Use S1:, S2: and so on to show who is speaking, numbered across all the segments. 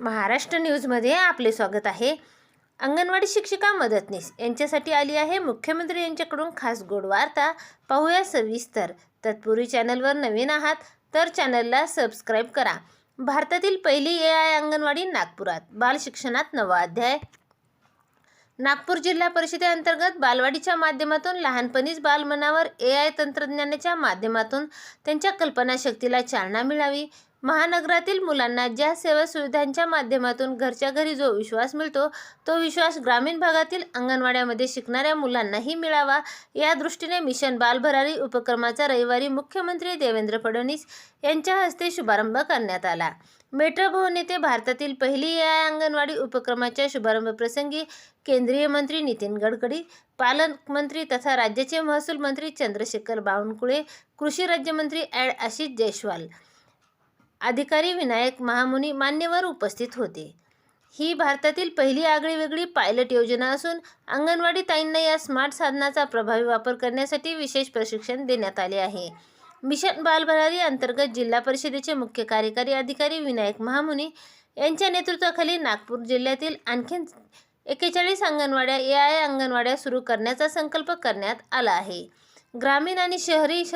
S1: महाराष्ट्र न्यूजमध्ये आपले स्वागत आहे. अंगणवाडी शिक्षिका मदतनीस यांच्यासाठी आली आहे. मुख्यमंत्री यांच्याकडून खास गोड वार्ता पाहूया सविस्तर. तत्पूर्वी चॅनलवर नवीन आहात तर चॅनलला सबस्क्राईब करा. भारतातील पहिली ए आय अंगणवाडी नागपुरात बाल शिक्षणात नवा अध्याय. नागपूर जिल्हा परिषदेअंतर्गत बालवाडीच्या माध्यमातून लहानपणीच बालमनावर ए आय तंत्रज्ञानाच्या माध्यमातून त्यांच्या कल्पनाशक्तीला चालना मिळावी. महानगरातील मुलांना ज्या सेवा सुविधांच्या माध्यमातून घरच्या घरी जो विश्वास मिळतो तो विश्वास ग्रामीण भागातील अंगणवाड्यामध्ये शिकणाऱ्या मुलांनाही मिळावा. या दृष्टीने मिशन बालभरारी उपक्रमाचा रविवारी मुख्यमंत्री देवेंद्र फडणवीस यांच्या हस्ते शुभारंभ करण्यात आला. मेट्रो भवन येथे भारतातील पहिली या अंगणवाडी उपक्रमाच्या शुभारंभ प्रसंगी केंद्रीय मंत्री नितीन गडकरी पालकमंत्री तथा राज्याचे महसूल मंत्री चंद्रशेखर बावनकुळे कृषी राज्यमंत्री ॲड आशिष जयस्वाल अधिकारी विनायक महामुनी मान्यवर उपस्थित होते. ही भारतातील पहिली आगळीवेगळी पायलट योजना असून अंगणवाडी ताईंना या स्मार्ट साधनाचा प्रभावी वापर करण्यासाठी विशेष प्रशिक्षण देण्यात आले आहे. मिशन बालभरारी अंतर्गत जिल्हा परिषदेचे मुख्य कार्यकारी अधिकारी विनायक महामुनी यांच्या नेतृत्वाखाली नागपूर जिल्ह्यातील आणखीन एकेचाळीस अंगणवाड्या ए आय अंगणवाड्या सुरू करण्याचा संकल्प करण्यात आला आहे. ग्रामीण आणि शहरी श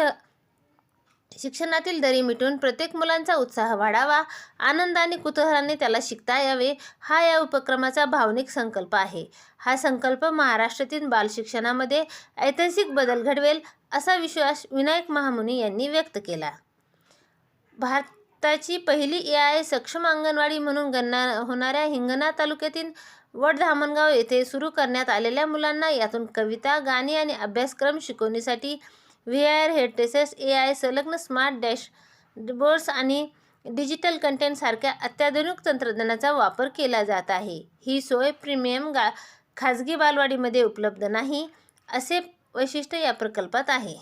S1: शिक्षणातील दरी मिटून प्रत्येक मुलांचा उत्साह वाढावा आनंद आणि कुतूहलाने त्याला शिकता यावे हा या उपक्रमाचा भावनिक संकल्प आहे. हा संकल्प महाराष्ट्रातील बालशिक्षणामध्ये ऐतिहासिक बदल घडवेल असा विश्वास विनायक महामुनी यांनी व्यक्त केला. भारताची पहिली ए आय सक्षम अंगणवाडी म्हणून गणना होणाऱ्या हिंगणा तालुक्यातील वडधामणगाव येथे सुरू करण्यात आलेल्या मुलांना यातून कविता गाणी आणि अभ्यासक्रम शिकवणीसाठी V R headsets A I संलग्न स्मार्ट डॅश बोर्ड्स आणि डिजिटल कंटेंटसारख्या अत्याधुनिक तंत्रज्ञानाचा वापर केला जात आहे. ही सोय प्रीमियम गा खाजगी बालवाडीमध्ये उपलब्ध नाही असे वैशिष्ट्य या प्रकल्पात आहे.